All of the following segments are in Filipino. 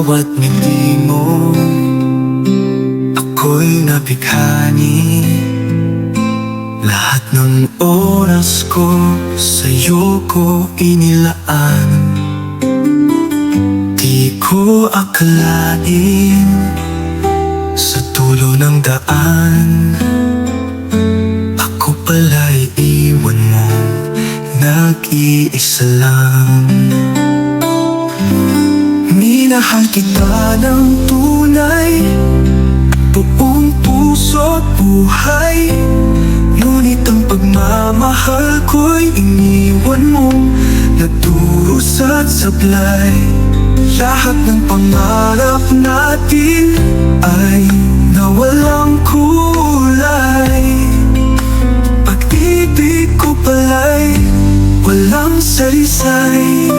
bawat ngiti mo Ako'y napighani Lahat ng oras ko Sa'yo ko inilaan. Di ko akalain Sa tulo ng daan. Ako pala'y iwan mo Nag-iisa lang. Minahal kita ng tunay. Buong puso at buhay. Ngunit ang pagmamahal ko'y iniwan mo. Nagdurusa at sablay. Lahat ng pangarap natin Ay nawalang kulay. Pag-ibig ko pala'y walang salisay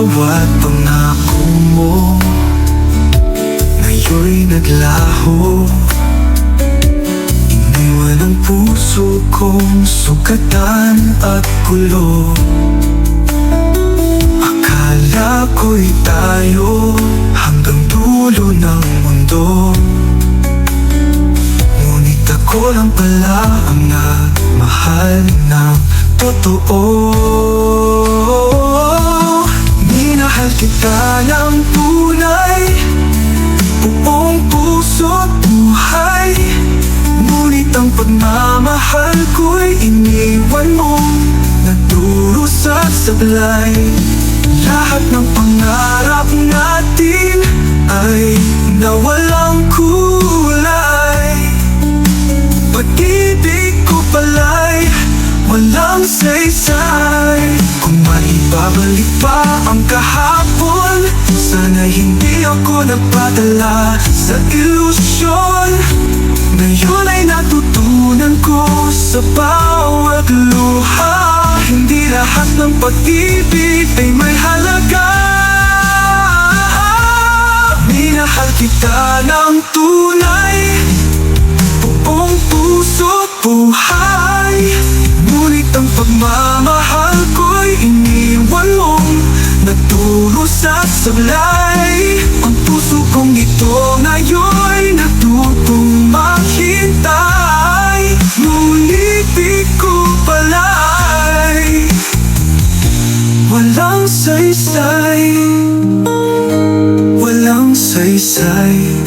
Bawat pangako mo Ngayon'y naglaho. Iniwan ang puso kong sugatan at gulo. Akala ko'y tayo hanggang dulo ng mundo. Ngunit ako lang pala ang nagmahal ng totoo Kita ng tunay Buong puso at buhay. Ngunit ang pagmamahal ko'y iniwan mo Nagduros at sablay. Lahat ng pangarap natin Ay nawalang kulay. Pag-ibig ko pala'y walang saysay. Kung maibabalik pa ang kahapon nagpadala sa ilusyon Ngayon ay natutunan ko sa bawat luha. Hindi lahat ng pag-ibig ay may halaga. Minahal kita ng tunay Buong puso't buhay. Ngunit ang pagmamahal ko'y iniwan mong Nagturo sa sablay saysay Walang saysay